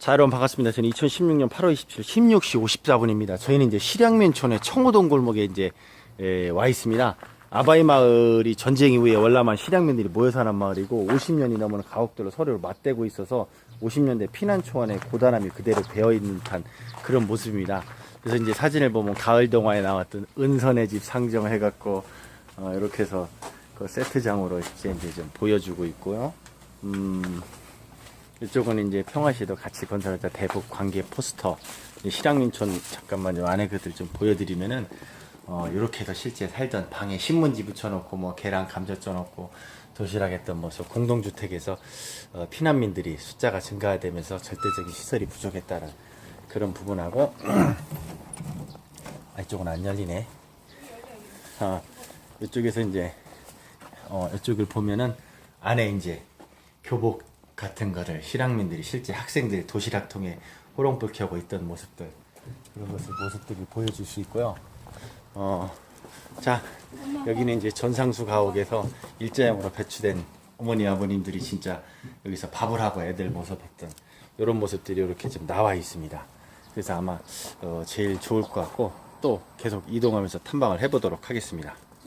자, 여러분 반갑습니다. 저는 2016년 8월 27일 16시 54분입니다. 저희는 이제 실양면촌의 청호동 골목에 이제 에, 와 있습니다. 아바이 마을이 전쟁 이후에 월남한 실양면들이 모여 사는 마을이고 50년이 넘은 가옥들로 서로를 맞대고 있어서 50년대 피난 초원의 고단함이 그대로 배어 있는 듯한 그런 모습입니다. 그래서 이제 사진을 보면 가을 동화에 나왔던 은선의 집 상정해 갖고 어, 이렇게 해서 그 세트장으로 이제 이제 좀 보여주고 있고요. 음, 이쪽은 이제 평화시도 같이 건설자 대북 관계 포스터. 이 실향민촌 잠깐만 좀 안에 것들 좀 보여드리면은 어 이렇게 해서 실제 살던 방에 신문지 붙여놓고 뭐 계란 감자 쪄놓고 도시락 했던 모습 공동주택에서 어, 피난민들이 숫자가 증가되면서 절대적인 시설이 부족했다는 그런 부분하고 아 이쪽은 안 열리네. 어, 이쪽에서 이제 어, 이쪽을 보면은 안에 이제 교복 같은 거를 실향민들이 실제 학생들이 도시락통에 호롱불 켜고 있던 모습들 그런 것을 모습들이 보여줄 수 있고요. 어, 자 여기는 이제 전상수 가옥에서 일자형으로 배치된 어머니 아버님들이 진짜 여기서 밥을 하고 애들 모습했던 이런 모습들이 이렇게 좀 나와 있습니다. 그래서 아마 어, 제일 좋을 것 같고 또 계속 이동하면서 탐방을 해보도록 하겠습니다.